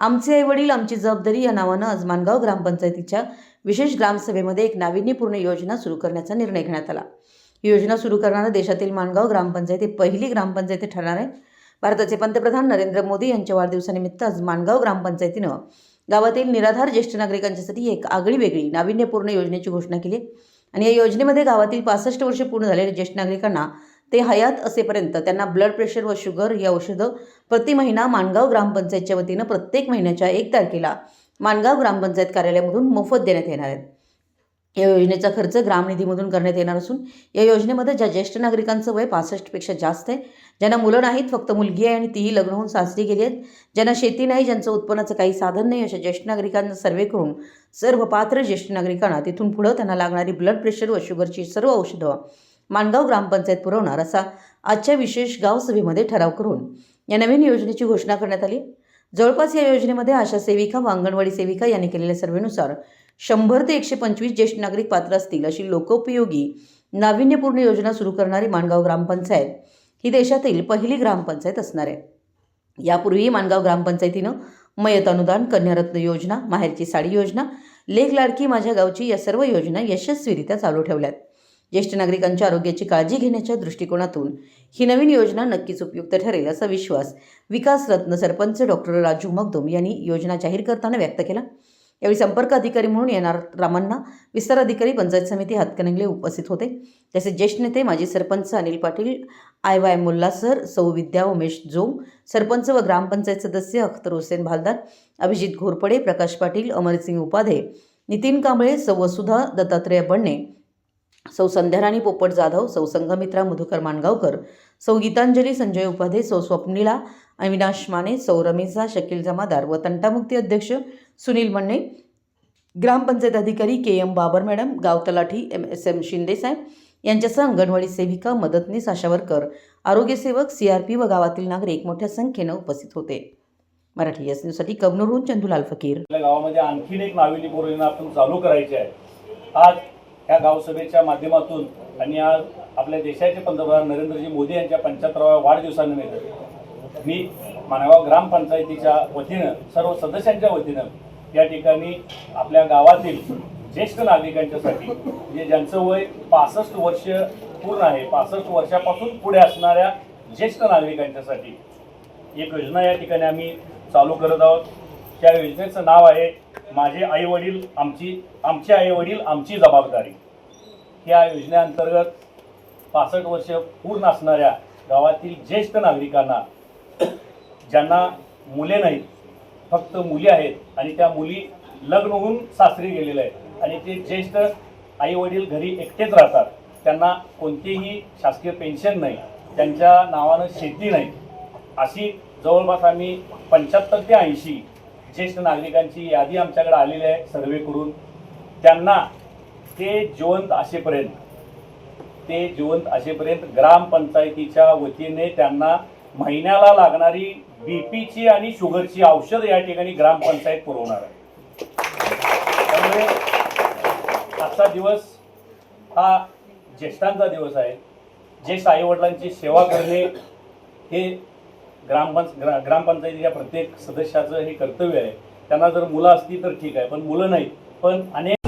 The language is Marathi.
आमचे आईवडील आमची जबाबदारी या नावानं आज माणगाव ग्रामपंचायतीच्या विशेष ग्रामसभेमध्ये एक नाविन्यपूर्ण योजना सुरू करण्याचा निर्णय घेण्यात आला. ही योजना सुरू करणारं देशातील माणगाव ग्रामपंचायत ही पहिली ग्रामपंचायती ठरणार आहे. भारताचे पंतप्रधान नरेंद्र मोदी यांच्या वाढदिवसानिमित्त आज माणगाव ग्रामपंचायतीनं गावातील निराधार ज्येष्ठ नागरिकांच्यासाठी एक आगळी वेगळी नाविन्यपूर्ण योजनेची घोषणा केली आणि या योजनेमध्ये गावातील पासष्ट वर्ष पूर्ण झालेल्या ज्येष्ठ नागरिकांना ते हयात असेपर्यंत त्यांना ब्लड प्रेशर व शुगर या औषधं प्रति महिना माणगाव ग्रामपंचायतच्या वतीनं प्रत्येक महिन्याच्या एक तारखेला माणगाव ग्रामपंचायत कार्यालयामधून मोफत देण्यात येणार आहेत. या योजनेचा खर्च ग्रामनिधीमधून करण्यात येणार असून या योजनेमध्ये ज्या ज्येष्ठ नागरिकांचं वय पासष्टपेक्षा जास्त आहे ज्यांना मुलं नाहीत फक्त मुलगी आहे आणि तीही लग्न होऊन सासरी गेली आहेत ज्यांना शेती नाही ज्यांचं उत्पन्नाचं काही साधन नाही अशा ज्येष्ठ नागरिकांना सर्वे करून सर्व पात्र ज्येष्ठ नागरिकांना तिथून पुढं त्यांना लागणारी ब्लड प्रेशर व शुगरची सर्व औषधं माणगाव ग्रामपंचायत पुरवणार असा आजच्या विशेष गावसभेमध्ये ठराव करून या नवीन योजनेची घोषणा करण्यात आली. जवळपास या योजनेमध्ये आशा सेविका व अंगणवाडी सेविका यांनी केलेल्या सर्वेनुसार शंभर ते एकशे पंचवीस ज्येष्ठ नागरिक पात्र असतील अशी लोकोपयोगी नाविन्यपूर्ण योजना सुरू करणारी माणगाव ग्रामपंचायत ही देशातील पहिली ग्रामपंचायत असणार आहे. यापूर्वी माणगाव ग्रामपंचायतीनं मयत अनुदान कन्यारत्न योजना माहेरची साडी योजना लेख लाडकी माझ्या गावची या सर्व योजना यशस्वीरित्या चालू ठेवल्यात. ज्येष्ठ नागरिकांच्या आरोग्याची काळजी घेण्याच्या दृष्टिकोनातून ही नवीन योजना नक्कीच उपयुक्त ठरेल असा विश्वास विकासरत्न सरपंच डॉक्टर राजू मगदुम यांनी योजना जाहीर करताना व्यक्त केला. यावेळी संपर्क अधिकारी म्हणून येणार रामांना विस्तार अधिकारी पंचायत समिती हातकणंगले उपस्थित होते. तसेच ज्येष्ठ नेते माजी sarpanch Anil Patil I Y Mulla sir सौ विद्या उमेश जोम सरपंच व ग्रामपंचायत सदस्य अख्तर हुसेन भालदार अभिजित घोरपडे प्रकाश पाटील अमरसिंग उपाधे नितीन कांबळे सौ वसुधा दत्तात्रय बण्णे सौ संध्याराणी पोपट जाधव सौ संघमित्रा मधुकर माणगावकर सौ गीतांजली संजय उपाध्ये सौ स्वप्निला अविनाश माने सौ रमेशा शकील जमादार व तंटामुक्ती अध्यक्ष सुनील मण्णे ग्रामपंचायत अधिकारी के एम बाबर मॅडम गाव तलाठी एम एस एम शिंदेसाहेब यांच्यासह अंगणवाडी सेविका मदतनीस आशावरकर आरोग्यसेवक सी आर पी व गावातील नागरिक मोठ्या संख्येनं उपस्थित होते. मराठी एस न्यूजसाठी कबनूरहून चंदूलाल फकीर. गावामध्ये आणखीन एक नाविली आपण चालू करायची आहे. आज ह्या गावसभेच्या माध्यमातून आणि आज आपल्या देशाचे पंतप्रधान नरेंद्रजी मोदी यांच्या पंच्याहत्तराव्या वाढदिवसानिमित्त मी मानगाव ग्रामपंचायतीच्या वतीनं सर्व सदस्यांच्या वतीनं या ठिकाणी आपल्या गावातील ज्येष्ठ नागरिकांच्यासाठी म्हणजे ज्यांचं वय पासष्ट वर्ष पूर्ण आहे पासष्ट वर्षापासून पुढे असणाऱ्या ज्येष्ठ नागरिकांच्यासाठी एक योजना या ठिकाणी आम्ही चालू करत आहोत. त्या योजनेचं नाव आहे माझे आई वडील आमची आमचे आई वडील आमची जबाबदारी. या योजनेअंतर्गत पासष्ट वर्ष पूर्ण असणाऱ्या गावातील ज्येष्ठ नागरिकांना ज्यांना मुले नाहीत फक्त मुली आहेत आणि त्या मुली लग्न होऊन सासरी गेलेल्या आहेत आणि ते ज्येष्ठ आई वडील घरी एकटेच राहतात त्यांना कोणतेही शासकीय पेन्शन नाही त्यांच्या नावानं शेती नाही. अशी जवळपास आम्ही पंच्याहत्तर ते ऐंशी ज्येष्ठ नागरिकांची यादी आमच्याकडे आलेली आहे सर्वे करून त्यांना ते जिवंत असेपर्यंत ते जिवंत असेपर्यंत ग्रामपंचायतीच्या वतीने त्यांना महिन्याला लागणारी बीपीची आणि शुगरची औषध या ठिकाणी ग्रामपंचायत पुरवणार आहे. त्यामुळे आजचा दिवस हा ज्येष्ठांचा दिवस आहे. ज्येष्ठ आईवडिलांची सेवा करणे हे ग्रामपंच ग्रा ग्रामपंचायतीच्या प्रत्येक सदस्याचं हे कर्तव्य आहे. त्यांना जर मुलं असती तर ठीक आहे पण मुलं नाहीत. पण अनेक